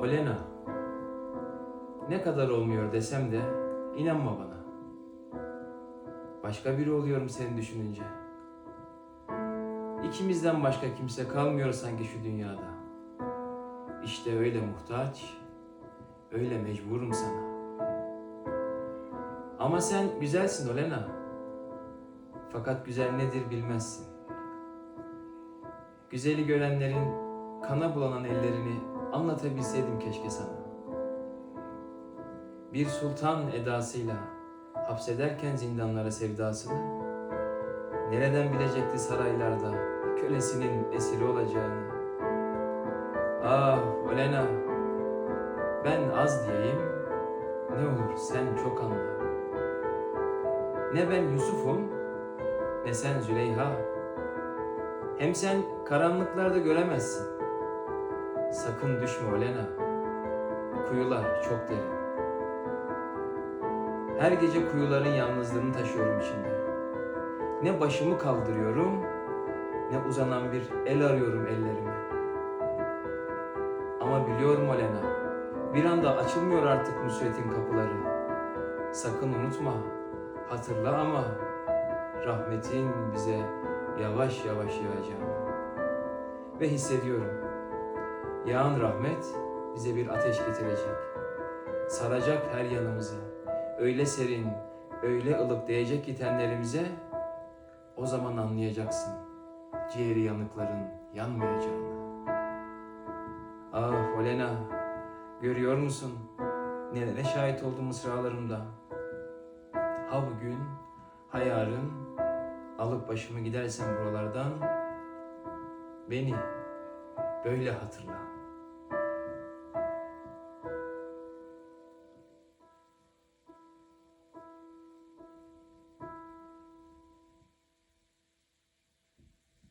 Olena, ne kadar olmuyor desem de inanma bana. Başka biri oluyorum seni düşününce. İkimizden başka kimse kalmıyor sanki şu dünyada. İşte öyle muhtaç, öyle mecburum sana. Ama sen güzelsin Olena. Fakat güzel nedir bilmezsin. Güzeli görenlerin kana bulanan ellerini anlatabilseydim keşke sana. Bir sultan edasıyla hapsederken zindanlara sevdasını, nereden bilecekti saraylarda kölesinin esiri olacağını. Ah Olena, ben az diyeyim, ne olur sen çok anla. Ne ben Yusuf'um, ne sen Züleyha. Hem sen karanlıklarda göremezsin. Sakın düşme Olena. Kuyular çok derin. Her gece kuyuların yalnızlığını taşıyorum içimde. Ne başımı kaldırıyorum, ne uzanan bir el arıyorum ellerime. Ama biliyorum Olena, bir anda açılmıyor artık nusretin kapıları. Sakın unutma, hatırla ama rahmetin bize yavaş yavaş yağacağını. Ve hissediyorum, yağan rahmet bize bir ateş getirecek. Saracak her yanımızı. Öyle serin, öyle ılık değecek ki tenlerimize, o zaman anlayacaksın ciğeri yanıkların yanmayacağını. Ah Olena, görüyor musun? Nelere şahit oldum mısralarımda. Ha bugün, ha yarın, alıp başımı gidersem buralardan, beni böyle hatırla.